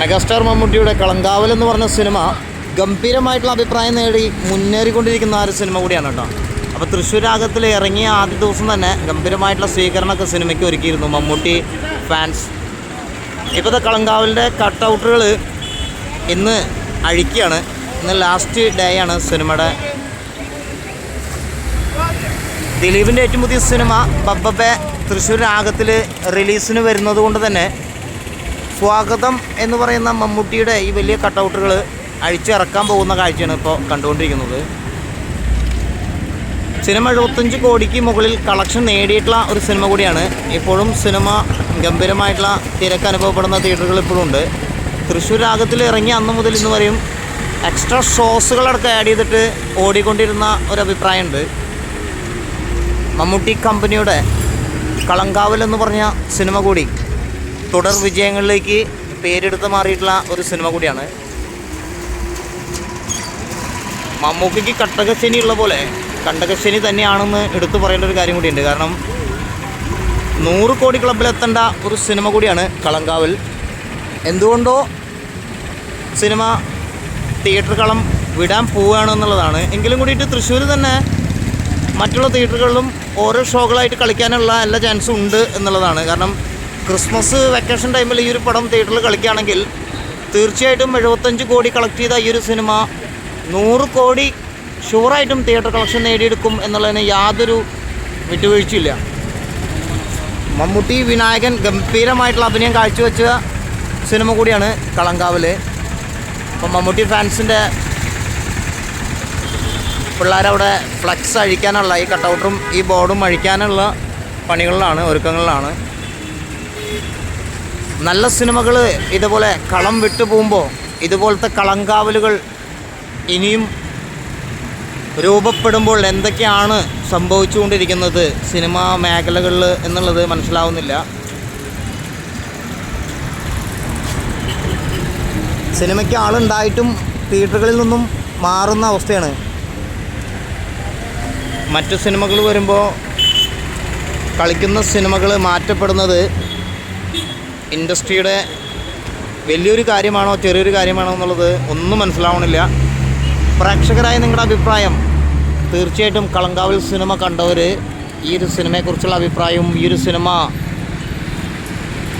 Megastar മമ്മൂട്ടിയുടെ കളങ്കാവൽ എന്ന് പറഞ്ഞ സിനിമ ഗംഭീരമായിട്ടുള്ള അഭിപ്രായം നേടി മുന്നേറിക്കൊണ്ടിരിക്കുന്ന ഒരു സിനിമ കൂടിയാണ് കേട്ടോ. അപ്പോൾ തൃശ്ശൂർ രാഗത്തിൽ ഇറങ്ങിയ ആദ്യ ദിവസം തന്നെ ഗംഭീരമായിട്ടുള്ള സ്വീകരണമൊക്കെ സിനിമയ്ക്ക് ഒരുക്കിയിരുന്നു മമ്മൂട്ടി ഫാൻസ് ഇപ്പോഴത്തെ കളങ്കാവലിന്റെ കട്ടൗട്ടുകൾ ഇന്ന് അഴിക്കുകയാണ്. ഇന്ന് ലാസ്റ്റ് ഡേ ആണ് സിനിമയുടെ ദിലീപിന്റെ ഏറ്റവും പുതിയ സിനിമ ബബ്ബബെ തൃശ്ശൂർ രാഗത്തിൽ റിലീസിന് വരുന്നത് കൊണ്ട് തന്നെ സ്വാഗതം എന്ന് പറയുന്ന മമ്മൂട്ടിയുടെ ഈ വലിയ കട്ടൗട്ടുകൾ അഴിച്ചിറക്കാൻ പോകുന്ന കാഴ്ചയാണ് ഇപ്പോൾ കണ്ടുകൊണ്ടിരിക്കുന്നത്. സിനിമ എഴുപത്തഞ്ച് കോടിക്ക് മുകളിൽ കളക്ഷൻ നേടിയിട്ടുള്ള ഒരു സിനിമ കൂടിയാണ്. ഇപ്പോഴും സിനിമ ഗംഭീരമായിട്ടുള്ള തിരക്ക് അനുഭവപ്പെടുന്ന തിയേറ്ററുകൾ ഇപ്പോഴും ഉണ്ട്. തൃശ്ശൂർ രാഗത്തിൽ ഇറങ്ങിയ അന്ന് മുതൽ ഇന്ന് വരെയും എക്സ്ട്രാ ഷോസുകളടക്കം ആഡ് ചെയ്തിട്ട് ഓടിക്കൊണ്ടിരുന്ന ഒരു അഭിപ്രായമുണ്ട്. മമ്മൂട്ടി കമ്പനിയുടെ കളങ്കാവൽ എന്ന് പറഞ്ഞ സിനിമ കൂടി തുടർ വിജയങ്ങളിലേക്ക് പേരെടുത്ത് മാറിയിട്ടുള്ള ഒരു സിനിമ കൂടിയാണ്. മമ്മൂക്കിക്ക് കട്ടകശനി ഉള്ള പോലെ കണ്ടകശനി തന്നെയാണെന്ന് എടുത്തു പറയേണ്ട ഒരു കാര്യം കൂടിയുണ്ട്. കാരണം നൂറ് കോടി ക്ലബിലെത്തേണ്ട ഒരു സിനിമ കൂടിയാണ് കളങ്കാവൽ. എന്തുകൊണ്ടോ സിനിമ തിയേറ്റർ കളം വിടാൻ പോവുകയാണെന്നുള്ളതാണ് എങ്കിലും കൂടിയിട്ട് തൃശ്ശൂർ തന്നെ മറ്റുള്ള തിയേറ്ററുകളിലും ഓരോ ഷോകളായിട്ട് കളിക്കാനുള്ള എല്ലാ ചാൻസും ഉണ്ട് എന്നുള്ളതാണ്. കാരണം ക്രിസ്മസ് വെക്കേഷൻ ടൈമിൽ ഈ ഒരു പടം തിയേറ്ററിൽ കളിക്കുകയാണെങ്കിൽ തീർച്ചയായിട്ടും എഴുപത്തഞ്ച് കോടി കളക്ട് ചെയ്ത ഈ ഒരു സിനിമ നൂറ് കോടി ഷുവറായിട്ടും തിയേറ്റർ കളക്ഷൻ നേടിയെടുക്കും എന്നുള്ളതിന് യാതൊരു വിട്ടുവീഴ്ചയില്ല. മമ്മൂട്ടി വിനായകൻ ഗംഭീരമായിട്ടുള്ള അഭിനയം കാഴ്ചവെച്ച സിനിമ കൂടിയാണ് കളങ്കാവൽ അപ്പം മമ്മൂട്ടി ഫാൻസിന്റെ പിള്ളേരവിടെ ഫ്ലക്സ് അഴിക്കാനുള്ള ഈ കട്ടൗട്ടും ഈ ബോർഡും അഴിക്കാനുള്ള പണികളിലാണ് ഒരുക്കങ്ങളിലാണ്. നല്ല സിനിമകൾ ഇതുപോലെ കളം വിട്ടു പോകുമ്പോൾ ഇതുപോലത്തെ കളങ്കാവലുകൾ ഇനിയും രൂപപ്പെടുമ്പോൾ എന്തൊക്കെയാണ് സംഭവിച്ചുകൊണ്ടിരിക്കുന്നത് സിനിമാ മേഖലകളിൽ എന്നുള്ളത് മനസ്സിലാവുന്നില്ല. സിനിമയ്ക്ക് ആളുണ്ടായിട്ടും തിയേറ്ററുകളിൽ നിന്നും മാറുന്ന അവസ്ഥയാണ്. മറ്റു സിനിമകൾ വരുമ്പോൾ കളിക്കുന്ന സിനിമകൾ മാറ്റപ്പെടുന്നത് ഇൻഡസ്ട്രിയുടെ വലിയൊരു കാര്യമാണോ ചെറിയൊരു കാര്യമാണോ എന്നുള്ളത് ഒന്നും മനസ്സിലാവണില്ല. പ്രേക്ഷകരായ നിങ്ങളുടെ അഭിപ്രായം തീർച്ചയായിട്ടും കളങ്കാവിൽ സിനിമ കണ്ടവർ ഈ ഒരു സിനിമയെക്കുറിച്ചുള്ള അഭിപ്രായവും ഈ ഒരു സിനിമ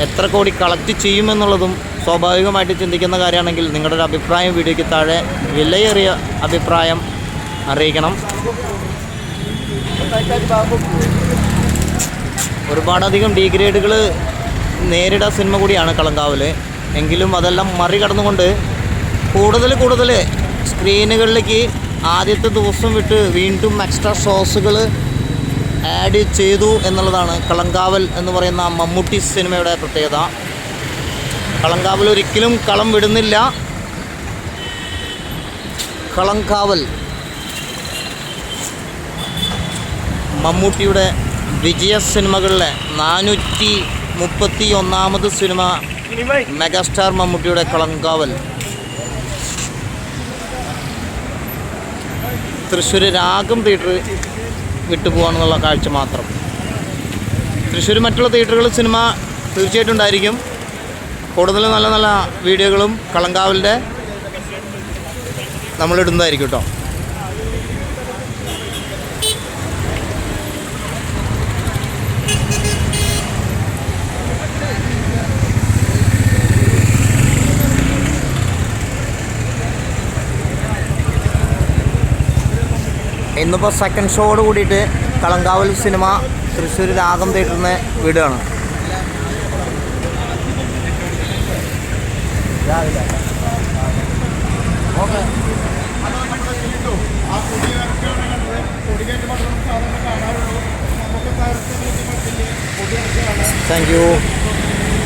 എത്ര കോടി കളക്ട് ചെയ്യുമെന്നുള്ളതും സ്വാഭാവികമായിട്ട് ചിന്തിക്കുന്ന കാര്യമാണെങ്കിൽ നിങ്ങളുടെ ഒരു അഭിപ്രായം വീഡിയോയ്ക്ക് താഴെ വിലയേറിയ അഭിപ്രായം അറിയിക്കണം. ഒരുപാടധികം ഡീഗ്രേഡുകൾ നേരിട സിനിമ കൂടിയാണ് കളങ്കാവൽ എങ്കിലും അതെല്ലാം മറികടന്നുകൊണ്ട് കൂടുതൽ കൂടുതൽ സ്ക്രീനുകളിലേക്ക് ആദ്യത്തെ ദിവസം വിട്ട് വീണ്ടും എക്സ്ട്രാ ഷോസുകൾ ആഡ് ചെയ്തു എന്നുള്ളതാണ് കളങ്കാവൽ എന്ന് പറയുന്ന മമ്മൂട്ടി സിനിമയുടെ പ്രത്യേകത. കളങ്കാവൽ ഒരിക്കലും കളം വിടുന്നില്ല. കളങ്കാവൽ മമ്മൂട്ടിയുടെ വിജയ സിനിമകളിലെ നാനൂറ്റി മുപ്പത്തി ഒന്നാമത് സിനിമ മെഗാസ്റ്റാർ മമ്മൂട്ടിയുടെ കളങ്കാവൽ തൃശ്ശൂർ രാഗം തിയേറ്റർ വിട്ടുപോകാന്നുള്ള കാഴ്ച മാത്രം. തൃശ്ശൂർ മറ്റുള്ള തിയേറ്ററുകളിൽ സിനിമ തീർച്ചയായിട്ടും ഉണ്ടായിരിക്കും. കൂടുതൽ നല്ല നല്ല വീഡിയോകളും കളങ്കാവലിന്റെ നമ്മളിടുന്നതായിരിക്കും കേട്ടോ. ഇന്നിപ്പോൾ സെക്കൻഡ് ഷോയോട് കൂടിയിട്ട് കളങ്കാവൽ സിനിമ തൃശ്ശൂർ രാഗം തിയേറ്ററിന് വിടുകയാണ് താങ്ക് യു